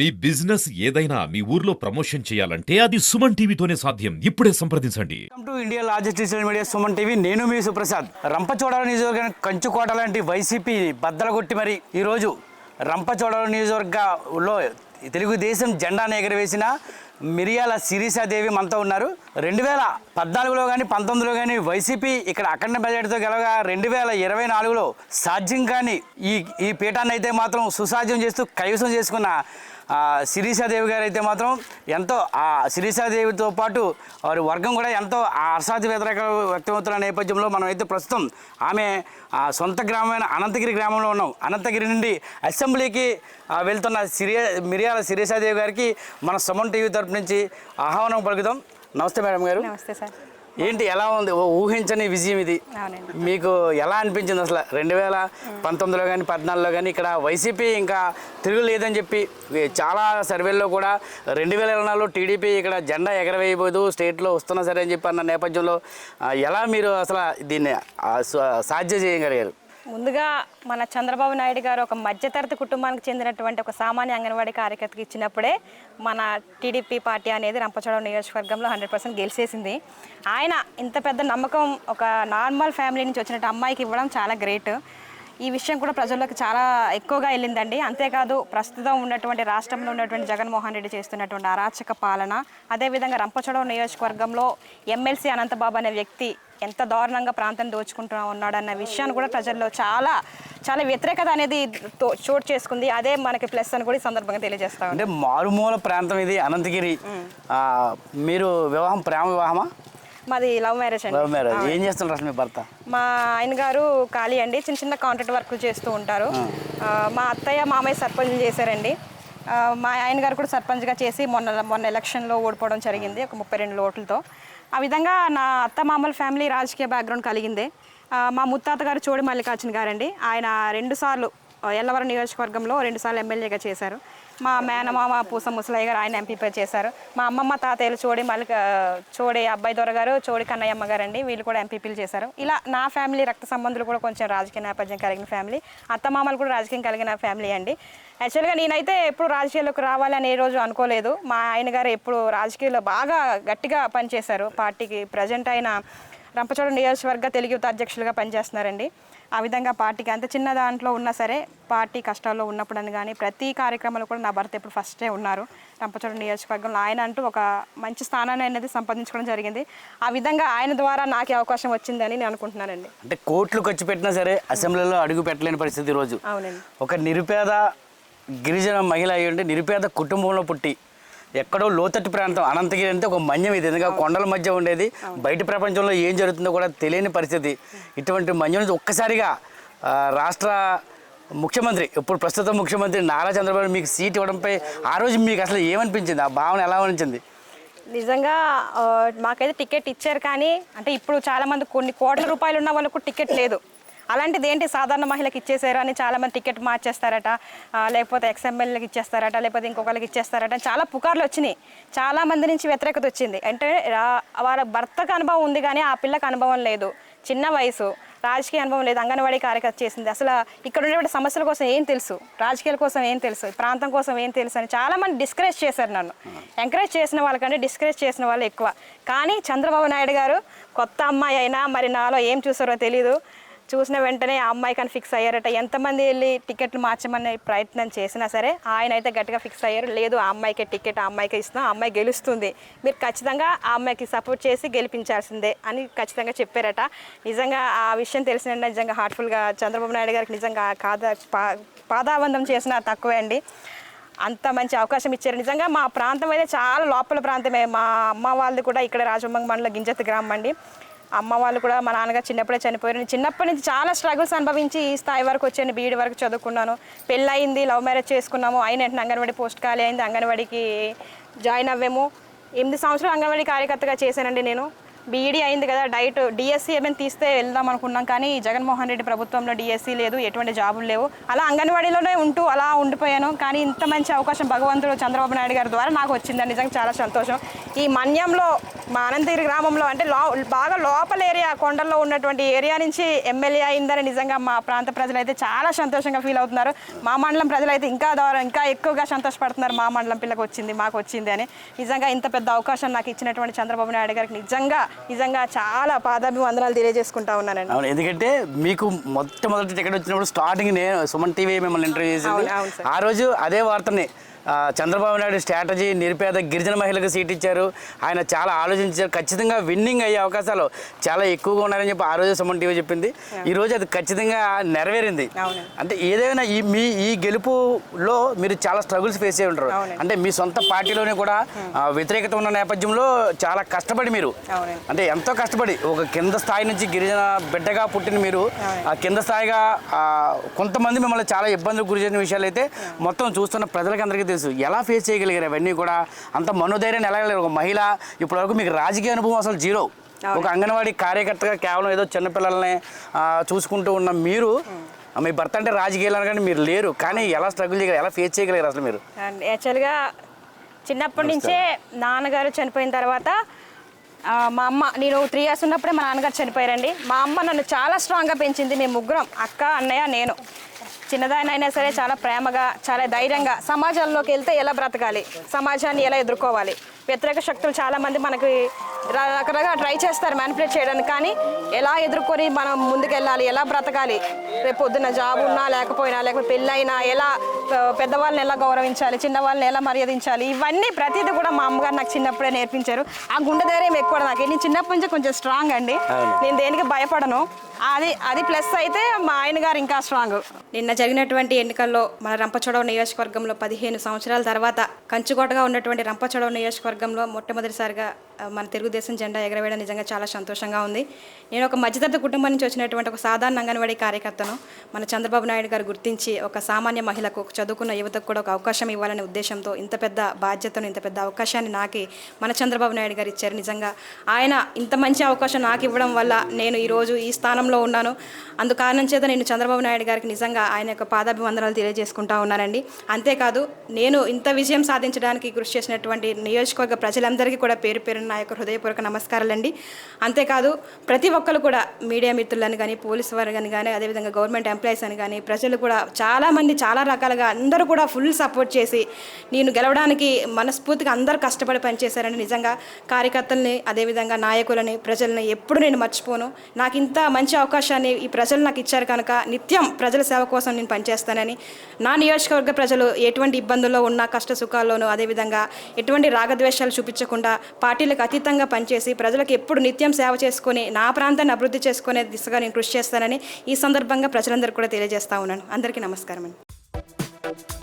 మీ business ఏదైనా మీ ఊర్లో promotion చేయాలంటే అది సుమన్ టీవీతోనే సాధ్యం. ఇప్పుడే సంప్రదించండి. Welcome to India largest digital media Suman TV నేను మీ సుప్రసాద్. రంపచోడవరం నియోజకవర్గం కంచుకోట లాంటి వైసీపీ బద్దలగొట్టి మరి ఈరోజు రంపచోడవరం నియోజకవర్గంలో తెలుగుదేశం జెండాను ఎగరవేసిన మిరియాల శిరీషాదేవి మనతో ఉన్నారు. రెండు వేల పద్నాలుగులో కానీ పంతొమ్మిదిలో కానీ వైసీపీ ఇక్కడ అఖండ బడ్జెట్తో గెలవగా రెండు వేల ఇరవై నాలుగులో సాధ్యం కానీ ఈ ఈ పీఠాన్ని అయితే మాత్రం సుసాధ్యం చేస్తూ కైవసం చేసుకున్న శిరీషాదేవి గారు అయితే మాత్రం ఎంతో ఆ శిరీషాదేవితో పాటు వారి వర్గం కూడా ఎంతో ఆ అసాధ్య వ్యతిరేక వ్యక్తమవుతున్న నేపథ్యంలో మనం అయితే ప్రస్తుతం ఆమె ఆ సొంత గ్రామమైన అనంతగిరి గ్రామంలో ఉన్నాం. అనంతగిరి నుండి అసెంబ్లీకి వెళ్తున్న సిరియా మిరియాల శిరీషాదేవి గారికి మన సమన్ టీవీ తరపు నుంచి ఆహ్వానం పలుకుదాం. నమస్తే మేడం గారు. నమస్తే సార్. ఏంటి ఎలా ఉంది? ఊహించని విజయం ఇది. మీకు ఎలా అనిపించింది అసలు? రెండు వేల పంతొమ్మిదిలో కానీ పద్నాలుగులో కానీ ఇక్కడ వైసీపీ ఇంకా తిరుగులేదని చెప్పి చాలా సర్వేల్లో కూడా రెండు వేల ఇరవై నాలుగులో టీడీపీ ఇక్కడ జెండా ఎగరవేయబోదు స్టేట్లో వస్తున్నా సరే అని చెప్పి అన్న నేపథ్యంలో ఎలా మీరు అసలు దీన్ని సాధ్యం చేయగలిగారు? ముందుగా మన చంద్రబాబు నాయుడు గారు ఒక మధ్యతరగతి కుటుంబానికి చెందినటువంటి ఒక సామాన్య అంగన్వాడీ కార్యకర్తకి ఇచ్చినప్పుడే మన టీడీపీ పార్టీ అనేది రంపచోడవరం నియోజకవర్గంలో హండ్రెడ్ పర్సెంట్ గెలిచేసింది. ఆయన ఇంత పెద్ద నమ్మకం ఒక నార్మల్ ఫ్యామిలీ నుంచి వచ్చినట్టు అమ్మాయికి ఇవ్వడం చాలా గ్రేట్. ఈ విషయం కూడా ప్రజల్లోకి చాలా ఎక్కువగా వెళ్ళిందండి. అంతేకాదు ప్రస్తుతం ఉన్నటువంటి రాష్ట్రంలో ఉన్నటువంటి జగన్మోహన్ రెడ్డి చేస్తున్నటువంటి అరాచక పాలన అదేవిధంగా రంపచోడవరం నియోజకవర్గంలో ఎమ్మెల్సీ అనంతబాబు అనే వ్యక్తి ఎంత దారుణంగా ప్రాంతం దోచుకుంటూ ఉన్నాడన్న విషయాన్ని కూడా ప్రజల్లో చాలా చాలా వ్యతిరేకత అనేది చోటు చేసుకుంది. అదే మనకి ప్లస్ అని కూడా ఈ సందర్భంగా తెలియజేస్తాం అంటే మారుమూల ప్రాంతం ఇది అనంతగిరి. మీరు వివాహం ప్రేమ వివాహమా? మాది లవ్ మ్యారేజ్ అండి. Love marriage. ఏం చేస్తున్నారు అసలు మీ భర్త? మా ఆయన గారు ఖాళీ అండి. చిన్న చిన్న కాంట్రాక్ట్ వర్క్లు చేస్తూ ఉంటారు. మా అత్తయ్య మామయ్య సర్పంచ్ చేశారండి. మా ఆయన గారు కూడా సర్పంచ్గా చేసి మొన్న మొన్న ఎలక్షన్లో ఓడిపోవడం జరిగింది ఒక ముప్పై రెండు ఓట్లతో. ఆ విధంగా నా అత్త మామల ఫ్యామిలీ రాజకీయ బ్యాక్గ్రౌండ్ కలిగింది. మా ముత్తాత గారు చోడి మల్లికార్జున గారండి. ఆయన రెండుసార్లు ఎల్లవరం నియోజకవర్గంలో రెండుసార్లు ఎమ్మెల్యేగా చేశారు. మా మేనమామ పూస ముసలయ్య గారు ఆయన ఎంపీపై చేశారు. మా అమ్మమ్మ తాతయ్యలు చోడి మల్లిక చోడి అబ్బాయి దొరగారు చోడి కన్నయ్యమ్మ గారు అండి వీళ్ళు కూడా ఎంపీపీలు చేశారు. ఇలా నా ఫ్యామిలీ రక్త సంబంధులు కూడా కొంచెం రాజకీయ నేపథ్యం కలిగిన ఫ్యామిలీ. అత్తమామలు కూడా రాజకీయం కలిగిన ఫ్యామిలీ అండి. యాక్చువల్గా నేనైతే ఎప్పుడు రాజకీయాల్లోకి రావాలి అని ఏ రోజు అనుకోలేదు. మా ఆయన గారు ఎప్పుడు రాజకీయాల్లో బాగా గట్టిగా పనిచేశారు. పార్టీకి ప్రజెంట్ అయిన రంపచోడ నియోజకవర్గ తెలుగు యువత అధ్యక్షులుగా పనిచేస్తున్నారండి. ఆ విధంగా పార్టీకి అంత చిన్న దాంట్లో ఉన్నా సరే పార్టీ కష్టాల్లో ఉన్నప్పుడు అని కానీ ప్రతి కార్యక్రమంలో కూడా నా భర్త ఇప్పుడు ఫస్టే ఉన్నారు. రంపచోడ నియోజకవర్గంలో ఆయన అంటూ ఒక మంచి స్థానాన్ని అనేది సంపాదించుకోవడం జరిగింది. ఆ విధంగా ఆయన ద్వారా నాకు అవకాశం వచ్చిందని నేను అనుకుంటున్నానండి. అంటే కోట్లు ఖర్చు పెట్టినా సరే అసెంబ్లీలో అడుగు పెట్టలేని పరిస్థితి ఈరోజు అవునండి. ఒక నిరుపేద గిరిజన మహిళ అయి ఉండి నిరుపేద కుటుంబంలో పుట్టి ఎక్కడో లోతట్టు ప్రాంతం అనంతగిరి అంటే ఒక మన్యం ఇది. ఎందుకంటే కొండల మధ్య ఉండేది. బయట ప్రపంచంలో ఏం జరుగుతుందో కూడా తెలియని పరిస్థితి. ఇటువంటి మన్యం నుంచి ఒక్కసారిగా రాష్ట్ర ముఖ్యమంత్రి ఇప్పుడు ప్రస్తుత ముఖ్యమంత్రి నారా చంద్రబాబు మీకు సీట్ ఇవ్వడంపై ఆ రోజు మీకు అసలు ఏమనిపించింది? ఆ భావన ఎలా అనిపించింది? నిజంగా మాకైతే టికెట్ ఇచ్చారు కానీ అంటే ఇప్పుడు చాలా మంది కొన్ని కోట్ల రూపాయలు ఉన్న వాళ్ళకు టికెట్ లేదు. అలాంటిది ఏంటి సాధారణ మహిళకి ఇచ్చేసారు అని చాలామంది టికెట్ మార్చేస్తారట లేకపోతే ఎక్స్ఎమ్మెల్యేకి ఇచ్చేస్తారట లేకపోతే ఇంకొకరికి ఇచ్చేస్తారట. చాలా పుకార్లు వచ్చినాయి. చాలా మంది నుంచి వ్యతిరేకత వచ్చింది. అంటే రా- వాళ్ళ భర్తకు అనుభవం ఉంది కానీ ఆ పిల్లకి అనుభవం లేదు. చిన్న వయసు. రాజకీయ అనుభవం లేదు. అంగన్వాడీ కార్యకర్త చేసింది. అసలు ఇక్కడ ఉండేటువంటి సమస్యల కోసం ఏం తెలుసు? రాజకీయాల కోసం ఏం తెలుసు? ప్రాంతం కోసం ఏం తెలుసు అని చాలా మంది డిస్కరేజ్ చేశారు నన్ను. ఎంకరేజ్ చేసిన వాళ్ళకంటే డిస్కరేజ్ చేసిన వాళ్ళు ఎక్కువ. కానీ చంద్రబాబు నాయుడు గారు కొత్త అమ్మాయి అయినా మరి నాలో ఏం చూసారో తెలీదు. చూసిన వెంటనే ఆ అమ్మాయి కానీ ఫిక్స్ అయ్యారట. ఎంతమంది వెళ్ళి టికెట్లు మార్చమనే ప్రయత్నం చేసినా సరే ఆయన అయితే గట్టిగా ఫిక్స్ అయ్యారు. లేదు ఆ అమ్మాయికి టికెట్ ఆ అమ్మాయికి ఇస్తాం ఆ అమ్మాయి గెలుస్తుంది. మీరు ఖచ్చితంగా ఆ అమ్మాయికి సపోర్ట్ చేసి గెలిపించాల్సిందే అని ఖచ్చితంగా చెప్పారట. నిజంగా ఆ విషయం తెలిసిన నిజంగా హార్ట్ఫుల్గా చంద్రబాబు నాయుడు గారికి నిజంగా కాదా పా- పాదాబంధం చేసిన తక్కువే అండి. అంత మంచి అవకాశం ఇచ్చారు. నిజంగా మా ప్రాంతం అయితే చాలా లోపల ప్రాంతమే. మా అమ్మ వాళ్ళది కూడా ఇక్కడ రాజమంగ మండలం గింజత్ గ్రామం అండి. అమ్మ వాళ్ళు కూడా మా నాన్నగారు చిన్నప్పుడే చనిపోయారు. చిన్నప్పటి నుంచి చాలా స్ట్రగుల్స్ అనుభవించి ఈ స్థాయి వరకు వచ్చాను బీఈడి వరకు చదువుకున్నాను. పెళ్ళయింది లవ్ మ్యారేజ్ చేసుకున్నాము. అయిన వెంటనే అంగన్వాడీ పోస్ట్ ఖాళీ అయింది. అంగన్వాడీకి జాయిన్ అవ్వాము. ఎనిమిది సంవత్సరాలు అంగన్వాడీ కార్యకర్తగా చేశానండి నేను. బీఈడీ అయింది కదా డైట్ డిఎస్సీ ఏమైనా తీస్తే వెళ్దాం అనుకున్నాం కానీ ఈ జగన్మోహన్ రెడ్డి ప్రభుత్వంలో డిఎస్సీ లేదు ఎటువంటి జాబులు లేవు. అలా అంగన్వాడీలోనే ఉంటూ అలా ఉండిపోయాను. కానీ ఇంత మంచి అవకాశం భగవంతుడు చంద్రబాబు నాయుడు గారి ద్వారా నాకు వచ్చిందని నిజంగా చాలా సంతోషం. ఈ మన్యంలో మా అనంతగిరి గ్రామంలో అంటే లో బాగా లోపల ఏరియా కొండల్లో ఉన్నటువంటి ఏరియా నుంచి ఎమ్మెల్యే అయిందని నిజంగా మా ప్రాంత ప్రజలు అయితే చాలా సంతోషంగా ఫీల్ అవుతున్నారు. మా మండలం ప్రజలు అయితే ఇంకా ద్వారా ఇంకా ఎక్కువగా సంతోషపడుతున్నారు. మా మండలం పిల్లకి వచ్చింది మాకు వచ్చింది అని. నిజంగా ఇంత పెద్ద అవకాశం నాకు ఇచ్చినటువంటి చంద్రబాబు నాయుడు గారికి నిజంగా నిజంగా చాలా పాదాభివందనాలు తెలియజేసుకుంటా ఉన్నానండి. అవును ఎందుకంటే మీకు మొట్టమొదటి టికెట్ వచ్చినప్పుడు స్టార్టింగ్ నేను సుమన్ టీవీ మిమ్మల్ని ఇంటర్వ్యూ చేసింది. సార్. ఆ రోజు అదే వార్తని చంద్రబాబు నాయుడు స్ట్రాటజీ నిరుపేద గిరిజన మహిళలకు సీట్ ఇచ్చారు. ఆయన చాలా ఆలోచించారు. ఖచ్చితంగా విన్నింగ్ అయ్యే అవకాశాలు చాలా ఎక్కువగా ఉన్నారని చెప్పి ఆ రోజు సుమన్ టీవీ చెప్పింది. ఈ రోజు అది ఖచ్చితంగా నెరవేరింది. అంటే ఏదైనా ఈ మీ ఈ గెలుపులో మీరు చాలా స్ట్రగుల్స్ ఫేస్ చేసి ఉంటారు. అంటే మీ సొంత పార్టీలోనే కూడా వ్యతిరేకత ఉన్న నేపథ్యంలో చాలా కష్టపడి మీరు. అంటే ఎంతో కష్టపడి ఒక కింద స్థాయి నుంచి గిరిజన బిడ్డగా పుట్టిన మీరు ఆ కింద స్థాయిగా కొంతమంది మిమ్మల్ని చాలా ఇబ్బందులకు గురి చేసిన విషయాలు అయితే మొత్తం చూస్తున్న ప్రజలకు అందరికీ తెలుసు ఎలా ఫేస్ చేయగలిగారు అవన్నీ కూడా? అంత మనోధైర్యాన్ని ఎలా ఒక మహిళ ఇప్పటివరకు మీకు రాజకీయ అనుభవం అసలు జీరో. ఒక అంగన్వాడీ కార్యకర్తగా కేవలం ఏదో చిన్నపిల్లల్ని చూసుకుంటూ ఉన్న మీరు మీ భర్త అంటే రాజకీయాలు అనగానే మీరు లేరు. కానీ ఎలా స్ట్రగుల్ చేయగలరు ఎలా ఫేస్ చేయగలిగారు అసలు మీరు? యాక్చువల్గా చిన్నప్పటి నుంచే నాన్నగారు చనిపోయిన తర్వాత మా అమ్మ నేను త్రీ ఇయర్స్ ఉన్నప్పుడే మా నాన్నగారు చనిపోయారండి. మా అమ్మ నన్ను చాలా స్ట్రాంగ్గా పెంచింది. మేము ముగ్గురం అక్క అన్నయ్య నేను. చిన్నదానైనా సరే చాలా ప్రేమగా చాలా ధైర్యంగా సమాజంలోకి వెళ్తే ఎలా బ్రతకాలి? సమాజాన్ని ఎలా ఎదుర్కోవాలి? వ్యతిరేక శక్తులు చాలా మంది మనకి రకరకాల ట్రై చేస్తారు మ్యానిపులేట్ చేయడానికి. కానీ ఎలా ఎదుర్కొని మనం ముందుకెళ్ళాలి? ఎలా బ్రతకాలి? రేపు పొద్దున్న జాబ్ ఉన్నా లేకపోయినా లేకపోతే పెళ్ళైనా ఎలా పెద్దవాళ్ళని ఎలా గౌరవించాలి? చిన్న వాళ్ళని ఎలా మర్యాదించాలి? ఇవన్నీ ప్రతిదీ కూడా మా అమ్మగారు నాకు చిన్నప్పుడే నేర్పించారు. ఆ గుండె ధైర్యం ఎక్కువ నాకు. నేను చిన్నప్పటి నుంచి కొంచెం స్ట్రాంగ్ అండి. నేను దేనికి భయపడను. అది అది ప్లస్ అయితే మా ఆయన గారు ఇంకా స్ట్రాంగ్ నిన్న జరిగినటువంటి ఎన్నికల్లో మన రంపచోడవ నియోజకవర్గంలో పదిహేను సంవత్సరాల తర్వాత కంచుకోటగా ఉన్నటువంటి రంపచోడవ నియోజకవర్గంలో మొట్టమొదటిసారిగా మన తెలుగుదేశం జెండా ఎగరవేయడం నిజంగా చాలా సంతోషంగా ఉంది. నేను ఒక మధ్యతరగతి కుటుంబం నుంచి వచ్చినటువంటి ఒక సాధారణ అంగన్వాడీ కార్యకర్తను మన చంద్రబాబు నాయుడు గారు గుర్తించి ఒక సామాన్య మహిళకు చదువుకున్న యువతకు కూడా ఒక అవకాశం ఇవ్వాలనే ఉద్దేశంతో ఇంత పెద్ద బాధ్యతను ఇంత పెద్ద అవకాశాన్ని నాకి మన చంద్రబాబు నాయుడు గారు ఇచ్చారు. నిజంగా ఆయన ఇంత మంచి అవకాశం నాకు ఇవ్వడం వల్ల నేను ఈరోజు ఈ స్థానంలో ఉన్నాను. అందుకారణం చేత నేను చంద్రబాబు నాయుడు గారికి నిజంగా ఆయన యొక్క పాదాభివందనాలు తెలియజేసుకుంటా ఉన్నానండి. అంతేకాదు నేను ఇంత విజయం సాధించడానికి కృషి చేసినటువంటి నియోజకవర్గ ప్రజలందరికీ కూడా పేరు పేరున నా యొక్క హృదయపూర్వక నమస్కారాలండి. అంతేకాదు ప్రతి ఒక్కరు కూడా మీడియా మిత్రులను కానీ పోలీసు వారిని కానీ అదేవిధంగా గవర్నమెంట్ ఎంప్లాయీస్ అని కానీ ప్రజలు కూడా చాలామంది చాలా రకాలుగా అందరూ కూడా ఫుల్ సపోర్ట్ చేసి నేను గెలవడానికి మనస్ఫూర్తిగా అందరూ కష్టపడి పనిచేశారని నిజంగా కార్యకర్తల్ని అదేవిధంగా నాయకులని ప్రజల్ని ఎప్పుడు నేను మర్చిపోను. నాకు ఇంత మంచి అవకాశాన్ని ఈ ప్రజలు నాకు ఇచ్చారు కనుక నిత్యం ప్రజల సేవ కోసం నేను పనిచేస్తానని నా నియోజకవర్గ ప్రజలు ఎటువంటి ఇబ్బందుల్లో ఉన్న కష్ట సుఖాల్లోనూ అదేవిధంగా ఎటువంటి రాగద్వేషాలు చూపించకుండా పార్టీలకు అతీతంగా పనిచేసి ప్రజలకు ఎప్పుడు నిత్యం సేవ చేసుకుని నా ప్రాంతాన్ని అభివృద్ధి చేసుకునే దిశగా నేను కృషి చేస్తానని ఈ సందర్భంగా ప్రజలందరికీ కూడా తెలియజేస్తా ఉన్నాను. అందరికీ నమస్కారం అండి